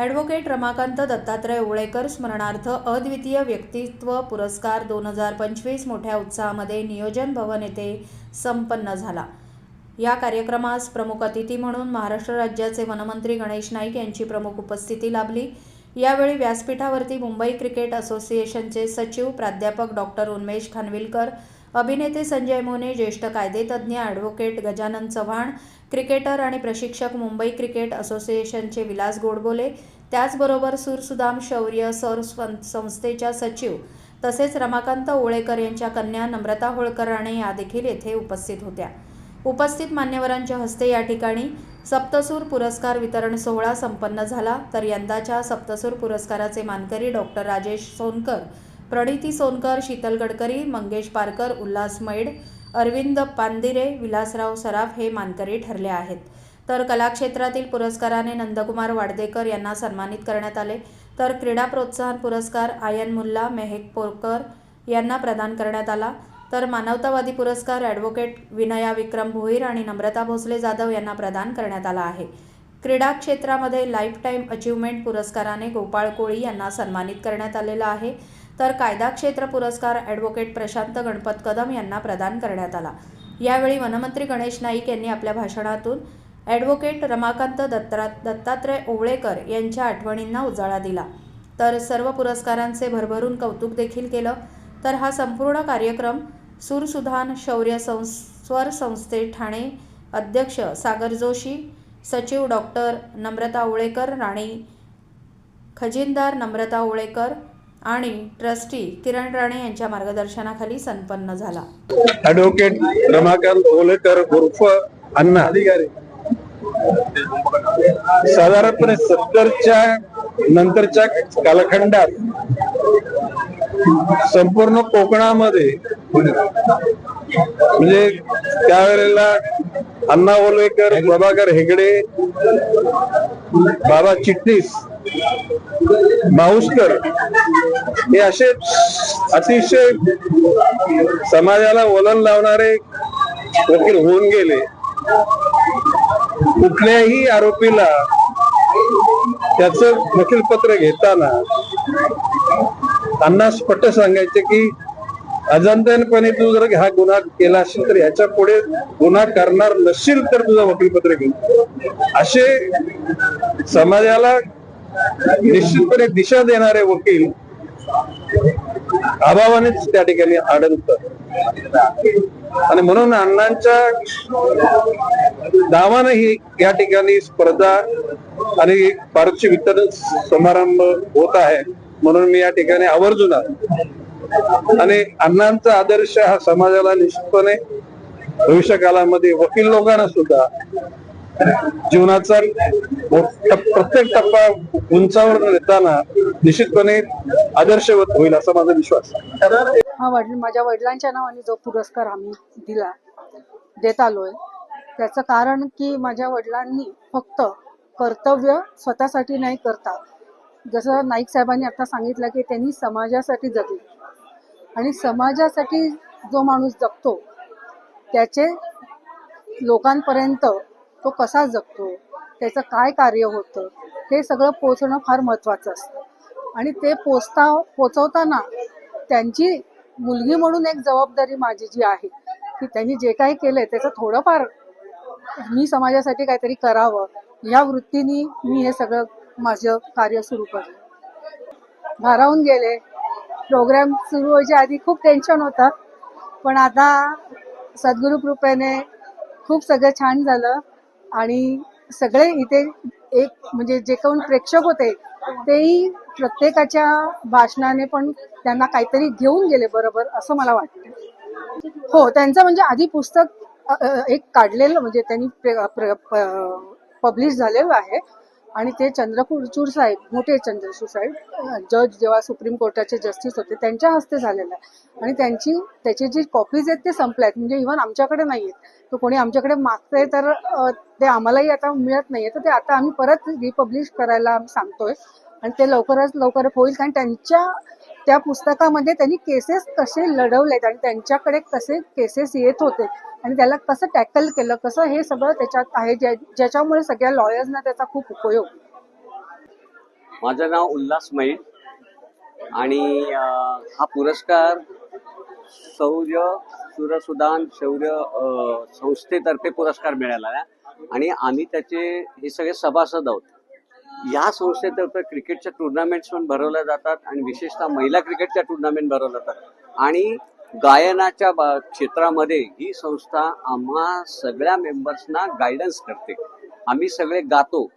Advocate Ramakant Dattatray ओळेकर स्मरणार्थ अद्वितीय व्यक्तित्व पुरस्कार दोन हजार पंचवीस मोठ्या उत्साहामध्ये नियोजन भवन येथे संपन्न झाला. या कार्यक्रमास प्रमुख अतिथी म्हणून महाराष्ट्र राज्याचे वनमंत्री गणेश नाईक यांची प्रमुख उपस्थिती लाभली. यावेळी व्यासपीठावरती मुंबई क्रिकेट असोसिएशनचे सचिव प्राध्यापक डॉक्टर उन्मेश खानविलकर अभिनेते संजय मोने ज्येष्ठ कायदेतज्ञ ॲडव्होकेट गजानन चव्हाण क्रिकेटर आणि प्रशिक्षक मुंबई क्रिकेट असोसिएशनचे विलास गोडबोले त्याचबरोबर सुरसुदाम शौर्य सर संस्थेच्या सचिव तसेच रमाकांत ओळेकर यांच्या कन्या नम्रता होळकर राणे या देखील येथे उपस्थित होत्या. उपस्थित मान्यवरांच्या हस्ते या ठिकाणी सप्तसूर पुरस्कार वितरण सोहळा संपन्न झाला. तर यंदाच्या सप्तसूर पुरस्काराचे मानकरी डॉक्टर राजेश सोनकर प्रणिती सोनकर शीतल गडकरी मंगेश पारकर उल्हास मैड अरविंद पांदिरे विलासराव सराफ हे मानकरी ठरले आहेत. तर कलाक्षेत्रातील पुरस्काराने नंदकुमार वाडदेकर यांना सन्मानित करण्यात आले. तर क्रीडा प्रोत्साहन पुरस्कार आयन मुल्ला मेहेक पोरकर यांना प्रदान करण्यात आला. तर मानवतावादी पुरस्कार ॲडव्होकेट विनया विक्रम भोईर आणि नम्रता भोसले जाधव यांना प्रदान करण्यात आला आहे. क्रीडा क्षेत्रामध्ये लाईफटाईम अचिव्हमेंट अचीवमेंट पुरस्काराने गोपाळ कोळी यांना सन्मानित करण्यात आलेला आहे. तर कायदा क्षेत्र पुरस्कार ॲडव्होकेट प्रशांत गणपत कदम यांना प्रदान करण्यात आला. यावेळी वनमंत्री गणेश नाईक यांनी आपल्या भाषणातून ॲडव्होकेट रमाकांत दत्ता दत्तात्रय ओवळेकर यांच्या आठवणींना उजाळा दिला. तर सर्व पुरस्कारांचे भरभरून कौतुक देखील केलं. तर हा संपूर्ण कार्यक्रम सुरसुधान शौर्य संस स्वर संस्थे ठाणे अध्यक्ष सागर जोशी सचिव डॉक्टर नम्रता ओळेकर राणी खजिनदार नम्रता ओळेकर आणि ट्रस्टी किरण राणे यांच्या मार्गदर्शनाखाली संपन्न झाला. ऍडव्होकेट रमाकांत ओलेकर उर्फ अण्णा. साधारणपणे सत्तरच्या नंतरच्या कालखंडात संपूर्ण कोकणामध्ये म्हणजे त्यावेळेला अण्णा ओलेकर प्रभाकर हेगडे बाबा चिटणीस माऊसकर हे असे अतिशय समाजाला वलन लावणारे वकील होऊन गेले. कुठल्याही आरोपीला त्याच वकील पत्र घेताना त्यांना स्पष्ट सांगायचे की अजंतपणे तू जर हा गुन्हा केला असेल तर ह्याच्या पुढे गुन्हा करणार नसशील तर तुझं वकीलपत्र घे असे समाजाला निश्चितपणे दिशा देणारे वकील अभावानेच त्या ठिकाणी आढळतात आणि म्हणून अण्णांच्या नावानंही या ठिकाणी स्पर्धा आणि पारितोषिक वितरण समारंभ होत आहे. म्हणून मी या ठिकाणी आवर्जून आहे आणि अण्णांचा आदर्श हा समाजाला निश्चितपणे भविष्य काळामध्ये वकील लोकांना सुद्धा जीवनाचा प्रत्येक टप्पा उंचावर येताना निश्चितपणे आदर्शवत होईल असा माझा विश्वास हा वडील माझ्या वडिलांच्या नावाने जो पुरस्कार आम्ही दिला देत आलोय त्याचं कारण की माझ्या वडिलांनी फक्त कर्तव्य स्वतःसाठी नाही करता. जसं नाईक साहेबांनी आता सांगितलं की त्यांनी समाजासाठी जगले. आणि समाजासाठी जो माणूस जगतो त्याचे लोकांपर्यंत तो कसा जगतो त्याचं काय कार्य होतं हे सगळं पोचणं फार महत्त्वाचं असतं. आणि ते पोचता पोचवताना त्यांची मुलगी म्हणून एक जबाबदारी माझी जी आहे की त्यांनी जे काही केलंय त्याचं थोडंफार मी समाजासाठी काहीतरी करावं या वृत्तीने मी हे सगळं माझं कार्य सुरू करलं भारावून गेले. प्रोग्राम सुरू व्हायच्या आधी खूप टेन्शन होतं पण आता सद्गुरु कृपेने खूप सगळं छान झालं. आणि सगळे इथे एक म्हणजे जे कोण प्रेक्षक होते तेही प्रत्येकाच्या भाषणाने पण त्यांना काहीतरी घेऊन गेले बरोबर असं मला वाटतं. हो त्यांचं म्हणजे आधी पुस्तक एक काढलेलं म्हणजे त्यांनी पब्लिश झालेलं आहे. आणि ते चंद्रपूरचूर साहेब मोठे चंद्रचूर साहेब जज जेव्हा सुप्रीम कोर्टाचे जस्टिस होते त्यांच्या हस्ते झालेलं आहे. आणि त्यांची त्याची जी कॉपीज आहेत ते संपल्यात. म्हणजे इव्हन आमच्याकडे नाही आहेत तर कोणी आमच्याकडे मागतंय तर ते आम्हालाही आता मिळत नाहीये तर ते आता आम्ही परत रिपब्लिश करायला सांगतोय. आणि ते लवकरच लवकर होईल. कारण त्यांच्या त्या पुस्तकामध्ये त्यांनी केसेस कसे लढवलेत आणि त्यांच्याकडे कसे केसेस येत होते आणि त्याला कसं टॅकल केलं कसं हे सगळं त्याच्यात आहे ज्याच्यामुळे सगळ्या लॉयर्सना त्याचा खूप उपयोग. माझं नाव उल्हास मैल आणि हा पुरस्कार शौर्य सूर्यसुदान शौर्य संस्थेतर्फे पुरस्कार मिळाला आणि आम्ही त्याचे हे सगळे सभासद आहोत. या संस्थेतर्फे क्रिकेटच्या टुर्नामेंट्स पण भरवल्या जातात आणि विशेषतः महिला क्रिकेटच्या टुर्नामेंट भरवल्या जातात. आणि गायनाच्या बा- क्षेत्रामध्ये ही संस्था आम्हा सगळ्या मेंबर्सना गायडन्स करते. आम्ही सगळे गातो.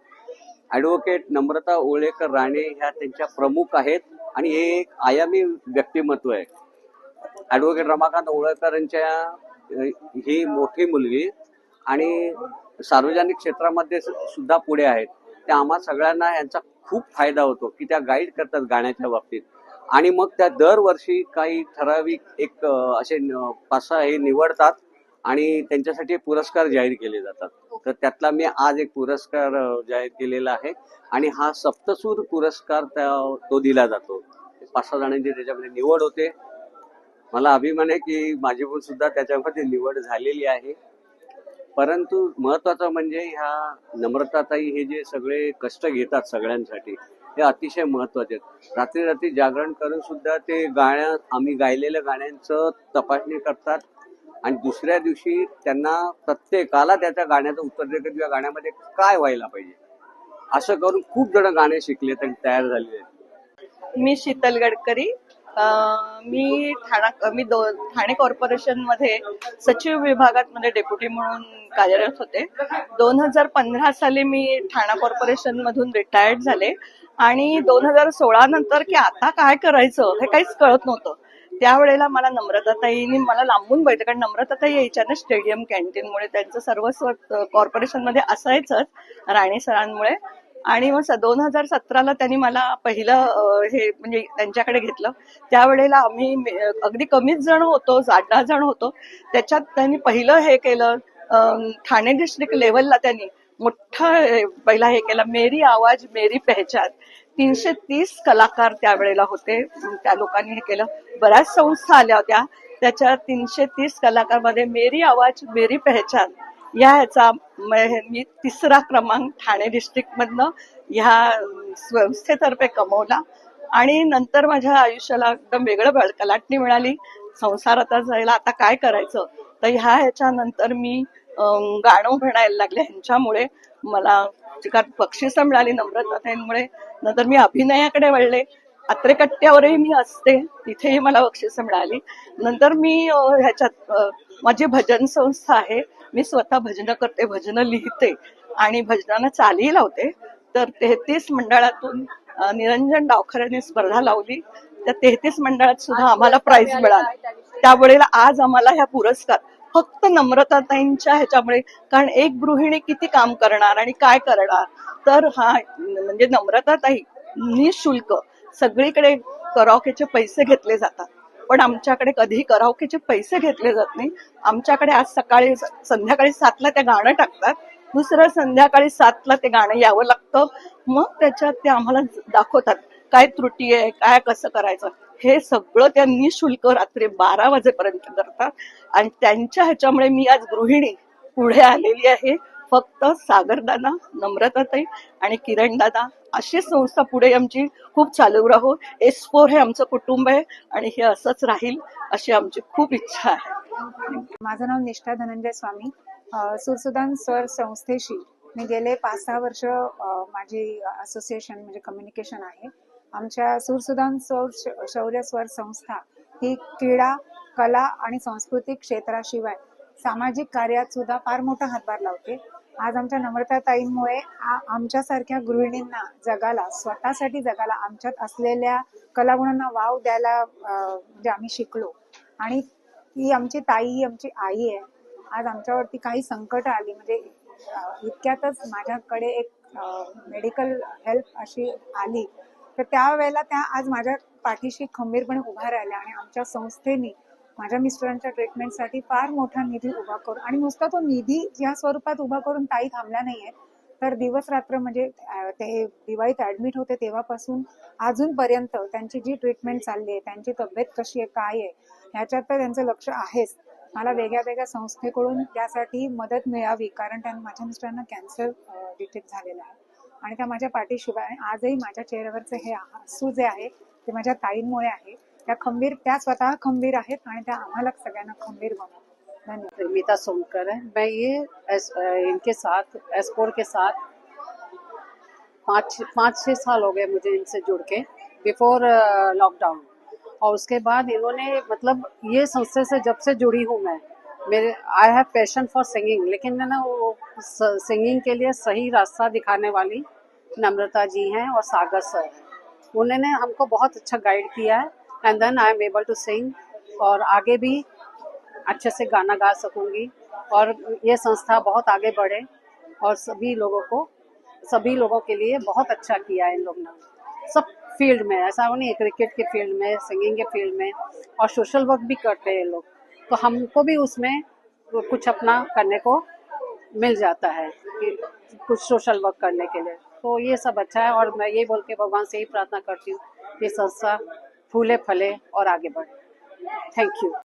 ॲडव्होकेट नम्रता ओळेकर राणे ह्या त्यांच्या प्रमुख आहेत आणि हे एक आयामी व्यक्तिमत्व आहे. ॲडव्होकेट रमाकांत ओळेकरांच्या ही मोठी मुलगी आणि सार्वजनिक क्षेत्रामध्ये सु- सुद्धा पुढे आहेत. त्या आम्हा सगळ्यांना यांचा खूप फायदा होतो की त्या गाईड करतात गाण्याच्या बाबतीत. आणि मग त्या दरवर्षी काही ठराविक एक असे पाच सहा हे निवडतात आणि त्यांच्यासाठी पुरस्कार जाहीर केले जातात. तर त्यातला मी आज एक पुरस्कार जाहीर केलेला आहे आणि हा सप्तसूर पुरस्कार त्या- तो दिला जातो. पाच सहा जणांची त्याच्यामध्ये निवड होते. मला अभिमान आहे की माझी पण सुद्धा त्याच्यामध्ये निवड झालेली आहे. परंतु महत्वाचं म्हणजे ह्या नम्रताताई हे जे सगळे कष्ट घेतात सगळ्यांसाठी हे अतिशय महत्त्वाचे आहेत. रात्री रात्री जागरण करून सुद्धा ते गाण्या आम्ही गायलेल्या गाण्यांचं तपासणी करतात आणि दुसऱ्या दिवशी त्यांना प्रत्येकाला त्याच्या गाण्याचं उत्तर देतं किंवा गाण्यामध्ये काय व्हायला पाहिजे. असं करून खूप जण गाणे शिकलेत आणि तयार झालेले आहेत. मी शीतल गडकरी मी ठाणा मी दो ठाणे कॉर्पोरेशनमध्ये सचिव विभागात मध्ये डेप्युटी म्हणून कार्यरत होते. दोन हजार पंधरा साली मी ठाणा कॉर्पोरेशन मधून रिटायर्ड झाले. आणि दोन हजार सोळा नंतर की आता काय करायचं हे काहीच कळत नव्हतं. त्यावेळेला मला नम्रताताईंनी मला लांबून बघितलं कारण नम्रताताई यायच्या ना स्टेडियम कॅन्टीनमुळे त्यांचं सर्वस्व कॉर्पोरेशनमध्ये असायचंच राणे सरांमुळे. आणि मग दोन हजार सतराला त्यांनी मला पहिलं हे म्हणजे त्यांच्याकडे घेतलं. त्यावेळेला आम्ही अगदी कमीच जण होतो साठ दहा जण होतो. त्याच्यात त्यांनी पहिलं हे केलं अं, ठाणे डिस्ट्रिक्ट लेवलला त्यांनी मोठा पहिला हे केला मेरी आवाज मेरी पहचान. तीनशे तीस कलाकार त्यावेळेला होते. त्या लोकांनी हे केलं. बऱ्याच संस्था आल्या होत्या. त्याच्या तीनशे तीस कलाकारमध्ये मेरी आवाज मेरी पहचान. ह्याचा मी तिसरा क्रमांक ठाणे डिस्ट्रिक्टमधनं ह्या संस्थेतर्फे कमवला. आणि नंतर माझ्या आयुष्याला एकदम वेगळं बळ- कलाटणी मिळाली. संसार आता जायला आता काय करायचं? तर ह्या ह्याच्यानंतर मी गाणं म्हणायला लागले. ह्यांच्यामुळे मला चिकात बक्षिसं मिळाली नम्रताताईंमुळे नंतर मी अभिनयाकडे वळले. अत्रेकट्ट्यावरही मी असते. तिथेही मला बक्षिसं मिळाली. नंतर मी ह्याच्यात माझी भजन संस्था आहे. मी स्वतः भजनं करते भजनं लिहिते आणि भजनानं चालही लावते. तर तेहतीस मंडळातून निरंजन डावखऱ्याने स्पर्धा लावली. त्या तेहतीस मंडळात सुद्धा आम्हाला प्राइज मिळालं. त्यावेळेला आज आम्हाला ह्या पुरस्कार फक्त नम्रताताईंच्या ह्याच्यामुळे कारण एक गृहिणी किती काम करणार आणि काय करणार? तर हा म्हणजे नम्रताताई निशुल्क सगळीकडे कराओकेचे पैसे घेतले जातात. पण आमच्याकडे कधीही कराओकेचे पैसे घेतले जात नाही. आमच्याकडे आज सकाळी संध्याकाळी सातला ते गाणं टाकतात. दुसरं संध्याकाळी सातला ते गाणं यावं लागतं. मग त्याच्यात ते आम्हाला दाखवतात काय त्रुटी आहे काय कसं करायचं. हे सगळं त्या निशुल्क रात्री बारा वाजेपर्यंत करतात. आणि त्यांच्या ह्याच्यामुळे मी आज गृहिणी पुढे आलेली आहे. फक्त सागरदादा नम्रताताई आणि किरणदादा अशी संस्था पुढे आमची खूप चालू राहो. एस फोर हे आमचं कुटुंब आहे आणि हे असंच राहील अशी आमची खूप इच्छा आहे. माझं नाव निष्ठा धनंजय स्वामी. सुरसुदान स्वर संस्थेशी मी गेले पाच सहा वर्ष माझी असोसिएशन म्हणजे कम्युनिकेशन आहे. आमच्या सुरसुदान सौर शौर्य स्वर संस्था ही क्रीडा कला आणि सांस्कृतिक क्षेत्राशिवाय सामाजिक कार्यात सुद्धा फार मोठा हातभार लावते. आज आमच्या नम्रताताईंमुळे आ- आमच्यासारख्या गृहिणींना जगाला स्वतःसाठी जगाला आमच्यात असलेल्या कलागुणांना वाव द्यायला म्हणजे आम्ही शिकलो. आणि ही आमची ताई आमची आई आहे. आज आमच्यावरती काही संकट आली. म्हणजे इतक्यातच माझ्याकडे एक मेडिकल हेल्प अशी आली. तर त्यावेळेला त्या आज माझ्या पाठीशी खंबीरपणे उभ्या राहिल्या आणि आमच्या संस्थेने माझ्या मिस्टरांच्या ट्रीटमेंटसाठी फार मोठा निधी उभा करून आणि नुसता तो निधी ज्या स्वरूपात उभा करून ताई थांबल्या नाहीये तर दिवस रात्र म्हणजे ते दिवाळीत ऍडमिट होते तेव्हापासून अजूनपर्यंत त्यांची जी ट्रीटमेंट चालली आहे त्यांची तब्येत कशी आहे काय आहे ह्याच्यात तर त्यांचं लक्ष आहेच. मला वेगळ्या वेगळ्या संस्थेकडून त्यासाठी मदत मिळावी कारण त्यांना माझ्या मिस्टरांना कॅन्सर डिटेक्ट झालेला आहे. आणि त्या माझ्या पाठीशिवाय आजही माझ्या चेहऱ्यावरचे हे हसू जे आहे ते माझ्या ताईंमुळे आहे. त्या खंबीर त्या स्वतः खंबीर आहेत आणि त्या आम्हाला सगळ्यांना खंबीर बनवतात. धन्यवाद. मीता सोमकर है मैं ये एस, इनके साथ एस्पोर के साथ पाँच पाँच छः साल हो गए मुझे इनसे जुड़ के बिफोर लॉकडाउन। और उसके बाद इन्होंने मतलब ये संस्था से जब से जुड़ी हूँ मैं मेरे I have passion for singing लेकिन ना वो सिंगिंग के लिए सही रास्ता दिखाने वाली नम्रता जी हैं और सागर सर उन्होंने हमको बहुत अच्छा गाइड किया है। And then I am able to sing और आगे भी अच्छे से गाना गा सकूँगी। और ये संस्था बहुत आगे बढ़े और सभी लोगों को, सभी लोगों के लिए बहुत अच्छा किया है इन लोग ने। सब फ़ील्ड में, ऐसा नहीं क्रिकेट के फ़ील्ड में, सिंगिंग के फ़ील्ड में और सोशल वर्क भी करते हैं लोग। तो हमको भी उसमें कुछ अपना करने को मिल जाता है कुछ सोशल वर्क करने के लिए। तो ये सब अच्छा है और मैं ये बोल के भगवान से ही प्रार्थना करती हूँ कि संस्था फूले फले और आगे बढ़े। Thank you